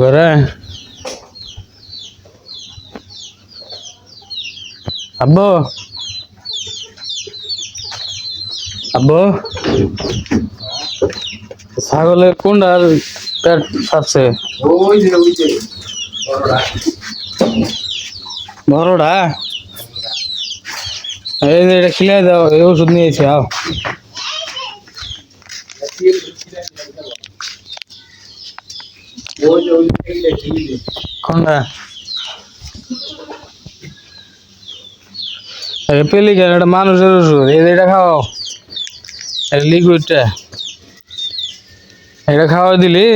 ঘরে? আব্বু? আব্বু? ছাগলের কোনটার পেট যে বড়টা? এই যে এটা খিলাই দাও, এই ওষুধ নিয়েছি আও ওই যে ওই যে এই যে, এই যে। এটা মানুষের ওষুধ। এটা খাও। এটা লিকুইডটা এটা খাওয়া দিলি?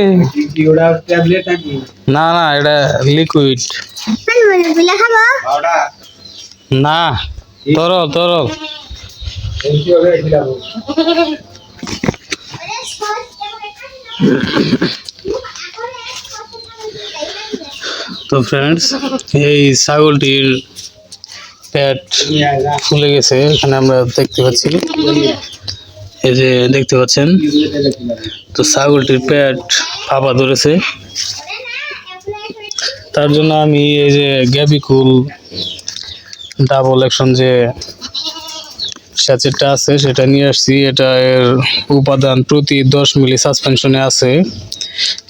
না না, এটা লিকুইড না তরল তরল এই যে ওটা খিলাবো তো ফ্রেন্ডস এই ছাগলটির না ফুলে গেছে, এখানে আমরা দেখতে পাচ্ছি। এই যে দেখতে পাচ্ছেন, তো ছাগলটির প্যাট ফাঁপা ধরেছে। তার জন্য আমি এই যে গ্যাবিকুল ডাবল অ্যাকশন যে স্যাচেটটা আছে, সেটা নিয়ে আসছি। এটা এর উপাদান প্রতি দশ মিলি সাসপেনশনে আছে।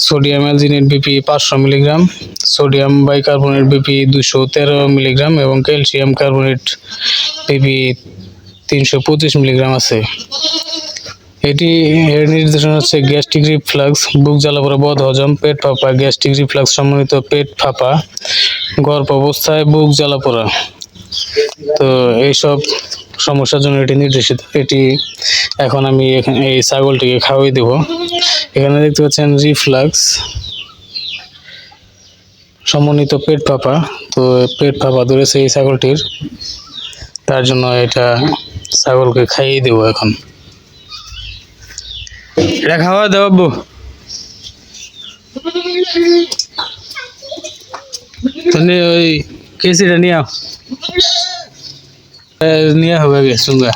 সোডিয়াম অ্যালজিনেট বিপি পাঁচশো মিলিগ্রাম, সোডিয়াম বাইকার্বনেট বিপি দুশো তেরো মিলিগ্রাম এবং ক্যালসিয়াম কার্বনেট বিপি তিনশো পঁচিশ মিলিগ্রাম আছে। এটি এর নির্দেশনা হচ্ছে গ্যাস্ট্রিক রিফ্লাক্স, বুক জ্বালাপোড়া বদ হজম, পেট ফাঁপা, গ্যাস্ট্রিক রিফ্লাক্স সম্বন্ধিত পেট ফাঁপা, গর্ভ অবস্থায় বুক জ্বালাপোড়া তো এইসব সমস্যার জন্য এটি নির্দেশিত। এটি এখন আমি এখানে এই ছাগলটিকে খাওয়াই দেব। এখানে দেখতে পাচ্ছেন রিফ্লাক্স। সমন্বিত পেট ফাঁপা। তো পেট ফাঁপা ধরেছে এই ছাগলটির, তার জন্য এটা ছাগলকে খাইয়ে দেবো এখন। এটা খাওয়া আব্বু। তুমি ওই কেসিটা নিয়ে নিয়ে হবে আগে সুঙ্গা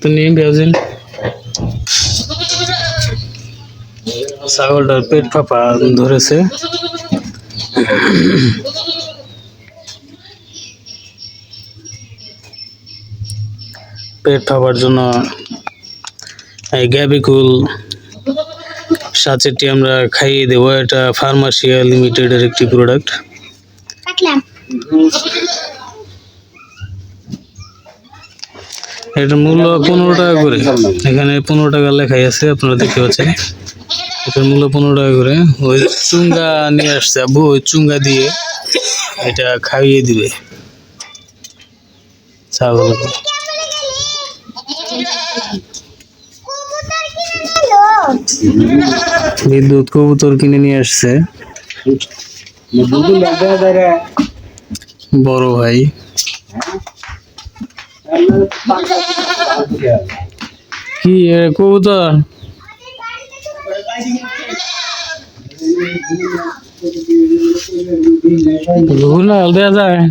তো নিয়ে বেউজিন ছাগলটার পেট ফাঁপা ধরেছে পেট ফাঁপার জন্য এই গ্যাবিকুল সাচেরটি আমরা খাইয়ে দেবো এটা ফার্মাসিয়া লিমিটেডের একটি প্রোডাক্ট এটার মূল্য পনেরো টাকা করে। এখানে পনেরো টাকা লেখাই আছে আপনারা দেখতে পাচ্ছেন। এটার মূল্য পনেরো টাকা করে। ওই চুঙ্গা নিয়ে আসছে আব্বু ওই চুঙ্গা দিয়ে এটা খাইয়ে দিবে। ছাগলকে বিদ্যুৎ কবুতর কিনে নিয়ে আসছে। দুটো লাগা যায়।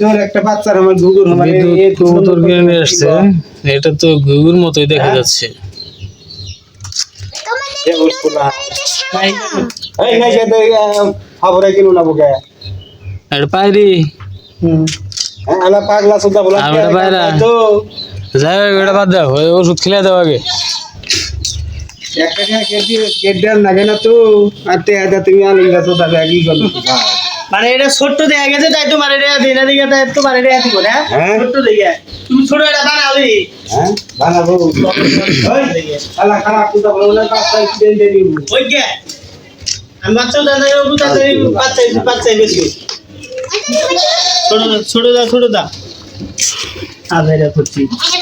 দেওয়া একটা বাচ্চার আমার আমার আসছে। এটা তো ঘুঘুর মতোই দেখা যাচ্ছে। খবরে কিনো না বুকে? এটা পাইরি? আলা পাগলা সুদা বলা আর ওটা তো। যাই বাদ দাও। ওই ওষুধ খেলে দাও আগে। মানে এটা ছোট্ট দেখা গেছে তাই তোমার এটা দিনে দিকে তাই তোমার এটা এত করে হ্যাঁ? ছোট্ট দেখে। তুমি ছোট এটা বানালি। হ্যাঁ বানাবো। বলা পাঁচটা ওই আমি বাচ্চা দাদা বুঝা দেই বাচ্চা বাচ্চা বেশি। ছোট দা ছোট দা ছোট দা। আবে করছি।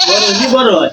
বড় বড় হয়?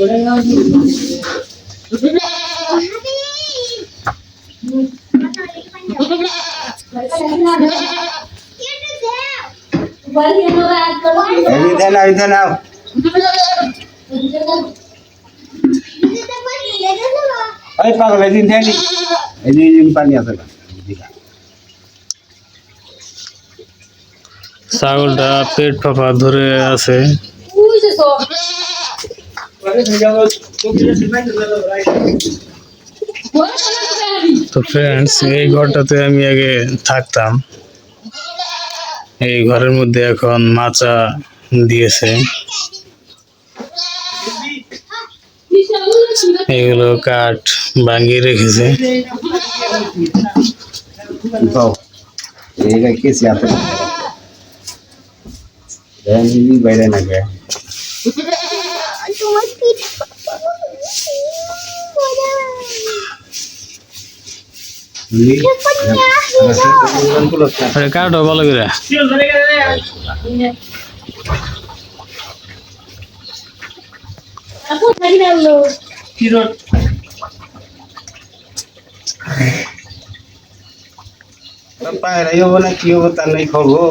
এই দেন এই দেন নাও ওই পাগল এই দিন দেন এই যে এই যে পানি আছে না ছাগলটা পেট ফাঁপা ধরে আছে তো ফ্রেন্ডস এই ঘরটাতে আমি আগে থাকতাম। এই ঘরের মধ্যে এখন মাচা দিয়েছে। এগুলো কাঠ ভাঙিয়ে রেখেছে। বাইরে না লি আরে কাঠও ভালো করে পায়রা হব না কি হব তার নাই খবর।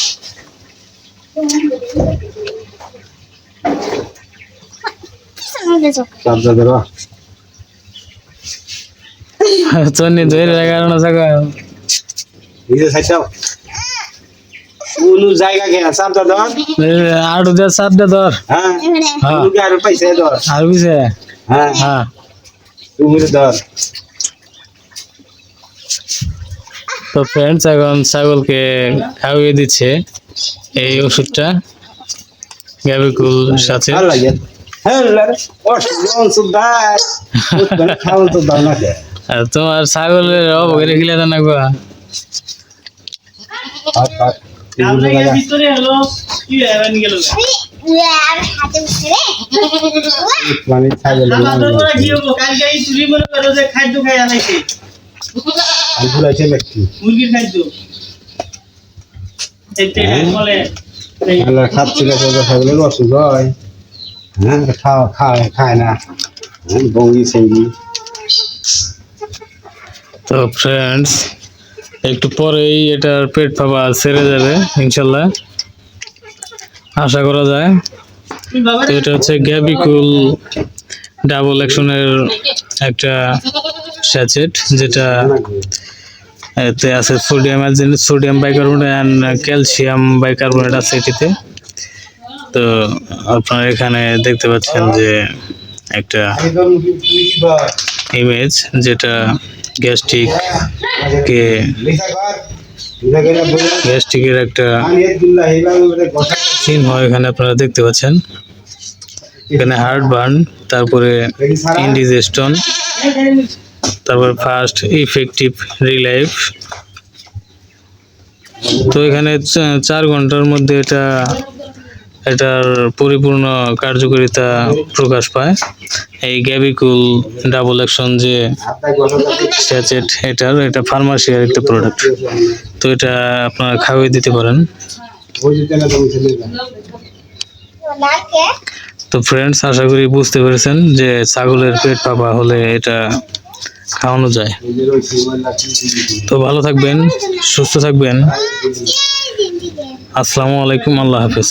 চন্নি ধরে রাখার না থাকা নিজে সাইটাও কোন জায়গা চার্জার ধর। আট দিয়ে সাত দিয়ে ধর। হ্যাঁ। হ্যাঁ। আর পয়সা ধর। আর হ্যাঁ। হ্যাঁ। তুমি তো ফ্রেন্ডস এখন ছাগলকে খাওয়িয়ে দিচ্ছে এই ওষুধটা গ্যাবিকুল সাথে। ভালো লাগে। হ্যাঁ না তোমার ছাগলের অবকে রেখে না গো। হাত হাত এর ভিতরে হলো কি এমন গেল sini. মানে ছাগল মনে করো খাদ্য খাই নাকি? মুরগির খাদ্য। খাচ্ছিল তো অসুখ হয়। হ্যাঁ খাওয়া খায় খায় না। হ্যাঁ বঙ্গি তো ফ্রেন্ডস একটু পরেই এটার পেট ফাঁপা ছেড়ে যাবে ইনশাল্লাহ। আশা করা যায়। তো এটা হচ্ছে গ্যাবিকুল ডাবল অ্যাকশনের একটা স্যাচেট যেটা, এতে আছে sodium sodium bicarbonate and calcium bicarbonate আছে এটিতে। তো আপনারা এখানে দেখতে পাচ্ছেন যে একটা ইমেজ যেটা গ্যাস্ট্রিক কে গ্যাস্ট্রিকের একটা চিহ্ন এখানে আপনারা দেখতে পাচ্ছেন। এখানে হার্ট বার্ন তারপরে ইন্ডিজেস্টন তারপর ফার্স্ট ইফেক্টিভ রিলাইফ তো এখানে চা- চার ঘণ্টার মধ্যে এটা এটার পরিপূর্ণ কার্যকারিতা প্রকাশ পায়। এই গ্যাবিকুল ডাবল অ্যাকশন যে স্যাচেট এটার এটা ফার্মাসিয়ার একটা প্রোডাক্ট তো এটা আপনারা খাওয়াই দিতে পারেন. তো ফ্রেন্ডস আশা করি বুঝতে পেরেছেন যে ছাগলের পেট ফাঁপা হলে এটা খাওয়ানো যায়। তো ভালো থাকবেন, সুস্থ থাকবেন। আসসালামু আলাইকুম, আল্লাহ হাফেজ।